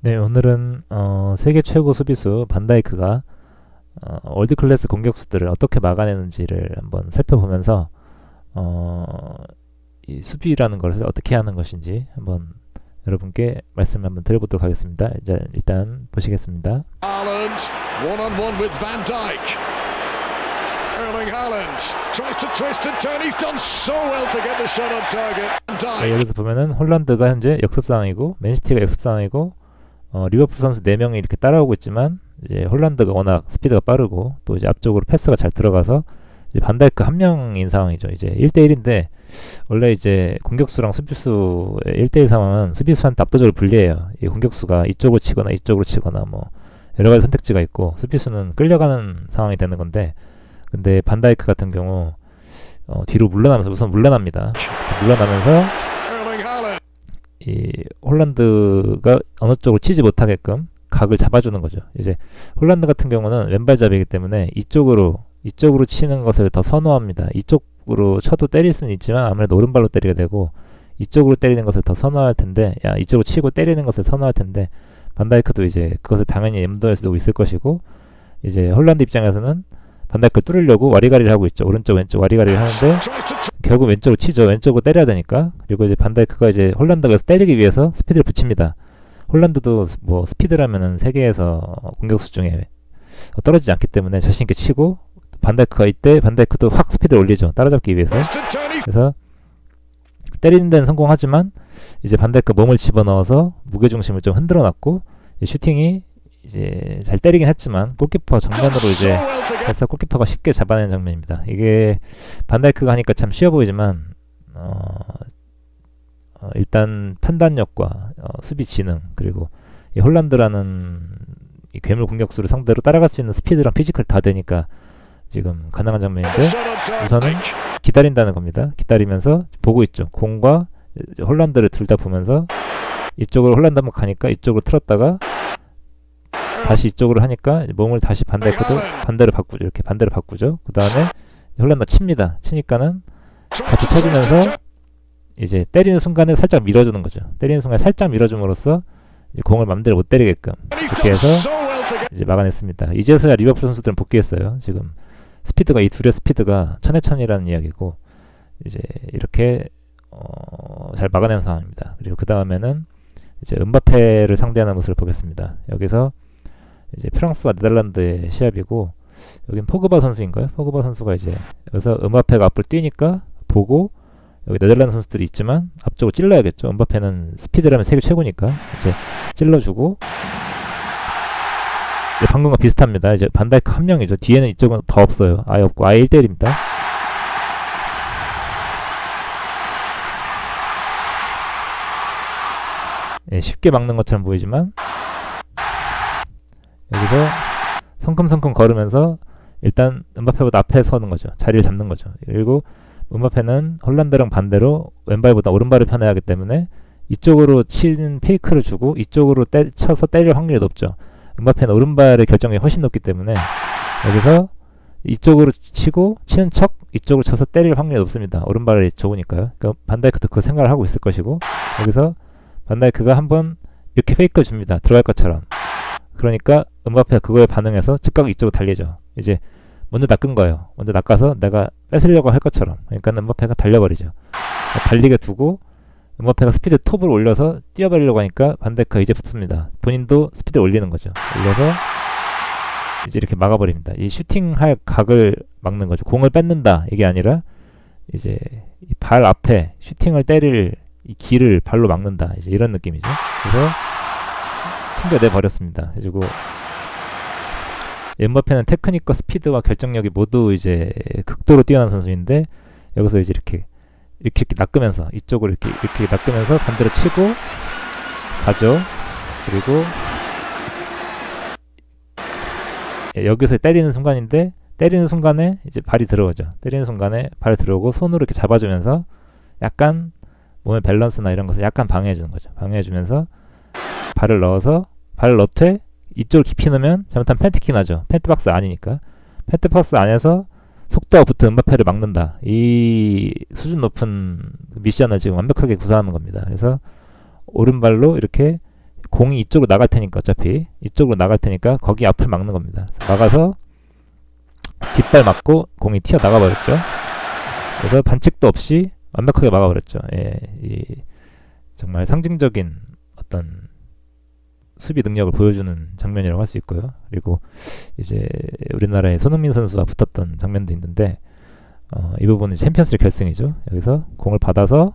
네, 오늘은 어, 세계 최고 수비수 반다이크가 어, 월드 클래스 공격수들을 어떻게 막아내는지를 한번 살펴보면서 어, 이 수비라는 것을 어떻게 하는 것인지 한번 여러분께 말씀을 한번 드려보도록 하겠습니다. 이제 일단 보시겠습니다. 네. 여기서 보면은 홀란드가 현재 역습 상황이고 맨시티가 역습 상황이고 어, 리버풀 선수 4명이 이렇게 따라오고 있지만 이제 홀란드가 워낙 스피드가 빠르고 또 이제 앞쪽으로 패스가 잘 들어가서 반다이크 한 명인 상황이죠. 이제 1대1인데 원래 이제 공격수랑 수비수의 1대1 상황은 수비수한테 압도적으로 불리해요. 이 공격수가 이쪽으로 치거나 이쪽으로 치거나 뭐 여러 가지 선택지가 있고 수비수는 끌려가는 상황이 되는 건데 근데 반다이크 같은 경우 어, 뒤로 물러나면서 우선 물러납니다. 물러나면서. 이 홀란드가 어느 쪽으로 치지 못하게끔 각을 잡아주는 거죠. 이제 홀란드 같은 경우는 왼발잡이기 때문에 이쪽으로 이쪽으로 치는 것을 더 선호합니다. 이쪽으로 쳐도 때릴 수는 있지만 아무래도 오른발로 때리게 되고 이쪽으로 때리는 것을 더 선호할 텐데 야 이쪽으로 치고 때리는 것을 선호할 텐데 반다이크도 이제 그것을 당연히 염두에 두고 있을 것이고 이제 홀란드 입장에서는 반다이크를 뚫으려고 와리가리를 하고 있죠. 오른쪽 왼쪽 와리가리를 하는데 결국 왼쪽으로 치죠. 왼쪽으로 때려야 되니까. 그리고 이제 반다이크가 이제 홀란드가 때리기 위해서 스피드를 붙입니다. 홀란드도 뭐 스피드라면은 세계에서 공격수 중에 떨어지지 않기 때문에 자신 있게 치고 반다이크가 이때 반다이크도 확 스피드를 올리죠. 따라잡기 위해서. 그래서 때리는 데는 성공하지만 이제 반대급 몸을 집어넣어서 무게 중심을 좀 흔들어 놨고 이 슈팅이 이제 잘 때리긴 했지만 골키퍼 정면으로 이제 해서 골키퍼가 쉽게 잡아내는 장면입니다. 이게 반다이크가 하니까 참 쉬워 보이지만 어, 어, 일단 판단력과 어, 수비 지능 그리고 이 홀란드라는 이 괴물 공격수를 상대로 따라갈 수 있는 스피드랑 피지컬 다 되니까 지금 가능한 장면인데. 우선은 기다린다는 겁니다. 기다리면서 보고 있죠. 공과 홀란드를 둘 다 보면서 이쪽으로 홀란드 한번 가니까 이쪽으로 틀었다가 다시 이쪽으로 하니까 몸을 다시 반대코도 반대로 바꾸죠. 이렇게 반대로 바꾸죠. 그 다음에 홀란드 칩니다. 치니까는 같이 쳐주면서. 이제 때리는 순간에 살짝 밀어주는 거죠. 때리는 순간에 살짝 밀어줌으로써 공을 맘대로 못 때리게끔 done 해서 이제 막아냈습니다. 이제서야 리버풀 선수들은 복귀했어요. 지금 스피드가 이 둘의 스피드가 천해천이라는 이야기고 이제 이렇게 어, 잘 막아낸 상황입니다. 그리고 그 다음에는 이제 은바페를 상대하는 모습을 보겠습니다. 여기서 이제 프랑스와 네덜란드의 시합이고 여긴 포그바 선수인가요? 포그바 선수가 이제 여기서 은바페가 앞을 뛰니까 보고 여기 네덜란드 선수들이 있지만 앞쪽으로 찔러야겠죠. 은바페는 스피드라면 세계 최고니까 이제 찔러주고 네, 방금과 비슷합니다. 이제 반다이크 한 명이죠. 뒤에는 이쪽은 더 없어요. 아예 없고 아예 1대1입니다. 예, 쉽게 막는 것처럼 보이지만 여기서 성큼성큼 걸으면서 일단 음바페보다 앞에 서는 거죠. 자리를 잡는 거죠. 그리고 음바페는 홀란드랑 반대로 왼발보다 오른발을 편해야 하기 때문에 이쪽으로 치는 페이크를 주고 이쪽으로 때, 쳐서 때릴 확률이 높죠. 음바페는 오른발의 결정력이 훨씬 높기 때문에 여기서 이쪽으로 치고 치는 척 이쪽으로 쳐서 때릴 확률이 높습니다. 오른발이 좋으니까요. 그러니까 반다이크도 그 생각을 하고 있을 것이고 여기서 반다이크가 한번 이렇게 페이크를 줍니다. 들어갈 것처럼. 그러니까 음바페가 그거에 반응해서 즉각 이쪽으로 달리죠. 이제 먼저 낚은 거예요. 먼저 낚아서 내가 뺏으려고 할 것처럼. 그러니까 음바페가 달려버리죠. 달리게 두고 음바페가 스피드 톱을 올려서 뛰어버리려고 하니까 반데크가 이제 붙습니다. 본인도 스피드 올리는 거죠. 올려서 이제 이렇게 막아버립니다. 이 슈팅할 각을 막는 거죠. 공을 뺏는다 이게 아니라 이제 이발 앞에 슈팅을 때릴 이 길을 발로 막는다 이제 이런 느낌이죠. 그래서 튕겨내 버렸습니다. 해주고 엠바페는 테크닉과 스피드와 결정력이 모두 이제 극도로 뛰어난 선수인데 여기서 이제 이렇게 이렇게, 이렇게 낚으면서 이쪽으로 이렇게 이렇게 낚으면서 반대로 치고 가죠. 그리고 예, 여기서 때리는 순간인데 때리는 순간에 이제 발이 들어오죠. 때리는 순간에 발이 들어오고 손으로 이렇게 잡아주면서 약간 몸의 밸런스나 이런 것을 약간 방해해 주는 거죠. 방해해 주면서 발을 넣어서 발을 넣되 이쪽을 깊이 넣으면 잘못하면 펜트킥 나죠. 펜트박스 아니니까 펜트박스 안에서 속도가 붙은 음바페를 막는다. 이 수준 높은 미션을 지금 완벽하게 구사하는 겁니다. 그래서 오른발로 이렇게 공이 이쪽으로 나갈 테니까 어차피 이쪽으로 나갈 테니까 거기 앞을 막는 겁니다. 막아서 뒷발 맞고 공이 튀어 나가 버렸죠. 그래서 반칙도 없이 완벽하게 막아버렸죠. 예, 이 정말 상징적인 어떤 수비 능력을 보여주는 장면이라고 할 수 있고요. 그리고 이제 우리나라의 손흥민 선수와 붙었던 장면도 있는데 어, 이 부분은 챔피언스리그 결승이죠. 여기서 공을 받아서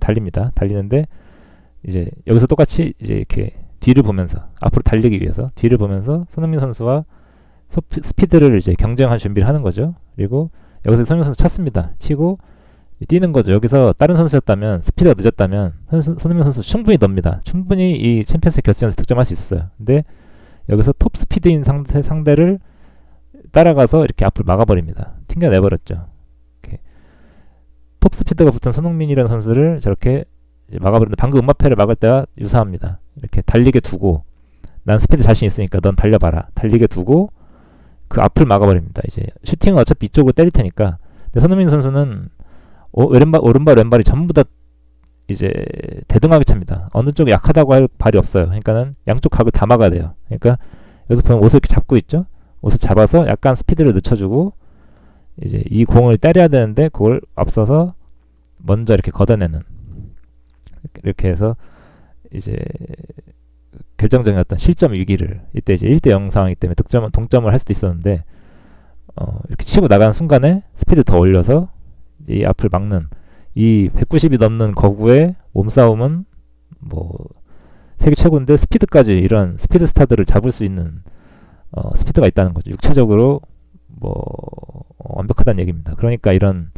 달립니다. 달리는데 이제 여기서 똑같이 이제 이렇게 뒤를 보면서 앞으로 달리기 위해서 뒤를 보면서 손흥민 선수와 소피- 스피드를 이제 경쟁할 준비를 하는 거죠. 그리고 여기서 손흥민 선수 쳤습니다. 치고 뛰는 거죠. 여기서 다른 선수였다면 스피드가 늦었다면 손- 손흥민 선수 충분히 멉니다. 충분히 이 챔피언스 결승에서 득점할 수 있었어요. 근데 여기서 톱 스피드인 상대 상대를 따라가서 이렇게 앞을 막아버립니다. 튕겨내버렸죠. 이렇게 톱 스피드가 붙은 손흥민이라는 선수를 저렇게 막아버리는데 방금 음바페를 막을 때와 유사합니다. 이렇게 달리게 두고 난 스피드 자신 있으니까 넌 달려봐라. 달리게 두고 그 앞을 막아버립니다. 이제 슈팅은 어차피 이쪽으로 때릴 테니까. 근데 손흥민 선수는 오, 왼발 오른발 왼발이 전부 다 이제 대등하게 찹니다. 어느 쪽이 약하다고 할 발이 없어요. 그러니까는 양쪽 각을 다 막아야 돼요. 그러니까 여기서 보면 옷을 이렇게 잡고 있죠. 옷을 잡아서 약간 스피드를 늦춰주고 이제 이 공을 때려야 되는데 그걸 앞서서 먼저 이렇게 걷어내는 이렇게 해서 이제 결정적인 어떤 실점 위기를 이때 이제 1대 0 상황이기 때문에 득점 동점을 할 수도 있었는데 어, 이렇게 치고 나가는 순간에 스피드 더 올려서 이 앞을 막는 이 190이 넘는 거구의 몸싸움은 뭐 세계 최고인데 스피드까지 이런 스피드 스타들을 잡을 수 있는 어, 스피드가 있다는 거죠. 육체적으로 뭐 어, 완벽하다는 얘기입니다. 그러니까 이런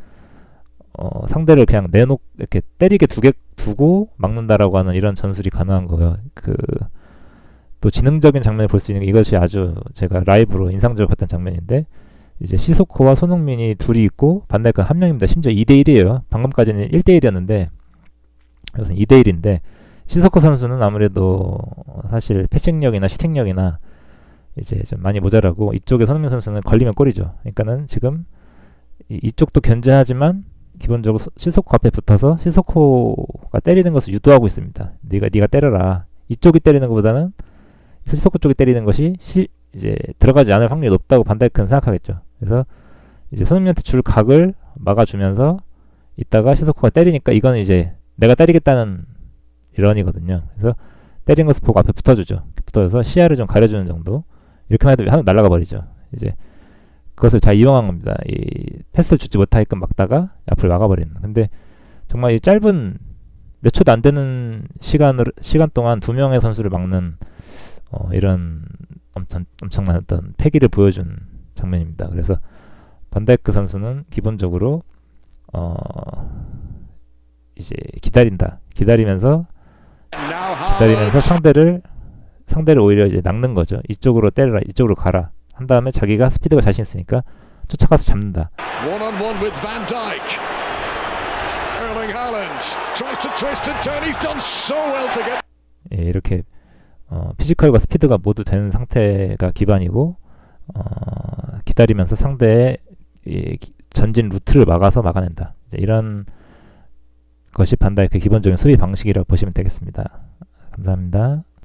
어, 상대를 그냥 내놓 이렇게 때리게 두게 두고 막는다라고 하는 이런 전술이 가능한 거예요. 그 또 지능적인 장면을 볼 수 있는 게 이것이 아주 제가 라이브로 인상적으로 봤던 장면인데 이제 시소코와 손흥민이 둘이 있고 반대편 한 명입니다. 심지어 2대 1이에요. 방금까지는 1대 1이었는데 그래서 2대 1인데 시소코 선수는 아무래도 사실 패싱력이나 슈팅력이나 이제 좀 많이 모자라고 이쪽에 손흥민 선수는 걸리면 골이죠. 그러니까는 지금 이, 이쪽도 견제하지만 기본적으로 소- 시소코 앞에 붙어서 시소코가 때리는 것을 유도하고 있습니다. 네가 네가 때려라. 이쪽이 때리는 것보다는 시소코 쪽이 때리는 것이 시, 이제 들어가지 않을 확률이 높다고 반다이크는 생각하겠죠. 그래서 이제 손흥민한테 줄 각을 막아주면서 있다가 시소코가 때리니까 이건 이제 내가 때리겠다는 일원이거든요. 그래서 때린 것을 보고 앞에 붙어주죠. 붙어서 시야를 좀 가려주는 정도. 이렇게만 해도 하나 날아가 버리죠. 이제 그것을 잘 이용한 겁니다. 이 패스를 주지 못하게끔 막다가 앞을 막아버리는. 근데 정말 이 짧은 몇 초도 안 되는 시간을 시간 동안 두 명의 선수를 막는 어, 이런 엄청 엄청난 어떤 패기를 보여준 장면입니다. 그래서 반다이크 선수는 기본적으로 어 이제 기다린다. 기다리면서 기다리면서. 상대를 상대를 오히려 이제 낚는 거죠. 이쪽으로 때려라, 이쪽으로 가라. 한 다음에 자기가 스피드가 자신 있으니까 쫓아가서 잡는다. One on one with Van Dijk. Erling Haaland tries to twist and turn. He's done so well to get. 예, 이렇게 어, 피지컬과 스피드가 모두 되는 상태가 기반이고 어, 기다리면서 상대의 전진 루트를 막아서 막아낸다. 이런 것이 반다이크의 기본적인 수비 방식이라고 보시면 되겠습니다. 감사합니다.